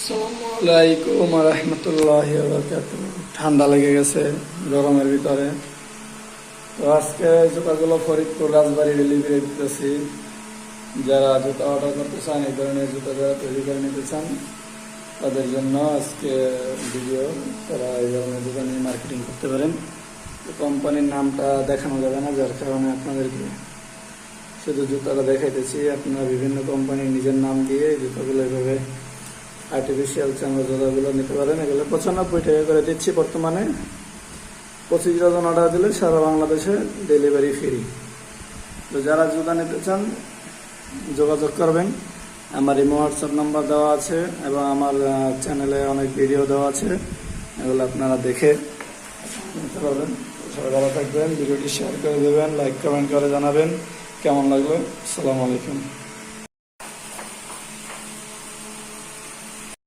আসসালামাইকুম রহমতুল্লাহ ঠান্ডা লেগে গেছে, গরমের ভিতরে। তো আজকে জুতাগুলো ফরিদপুর রাজবাড়ি ডেলিভারি দিতেছি। যারা জুতা অর্ডার করতে চান, এই ধরনের জুতা যারা তৈরি করে নিতে চান, তাদের জন্য আজকে ভিডিও তারা এই ধরনের জুতা নিয়ে মার্কেটিং করতে পারেন। কোম্পানির নামটা দেখানো যাবে না, যার কারণে আপনাদেরকে শুধু জুতাটা দেখাইতেছি। আপনারা বিভিন্ন কোম্পানির নিজের নাম দিয়ে জুতাগুলো এভাবে আর্টিফিশিয়াল চামড়া জোড়াগুলো নিতে পারেন। এগুলো পঁচানব্বই টাকা করে দিচ্ছি বর্তমানে। পঁচিশ ডজন অর্ডার দিলে সারা বাংলাদেশে ডেলিভারি ফ্রি। তো যারা জুতা নিতে চান, যোগাযোগ করবেন। আমার ইমো, হোয়াটসঅ্যাপ নাম্বার দেওয়া আছে এবং আমার চ্যানেলে অনেক ভিডিও দেওয়া আছে। এগুলো আপনারা দেখে নিতে পারবেন। সবাই ভালো থাকবেন। ভিডিওটি শেয়ার করে দেবেন, লাইক, কমেন্ট করে জানাবেন। কেমন লাগল? আসসালামু আলাইকুম।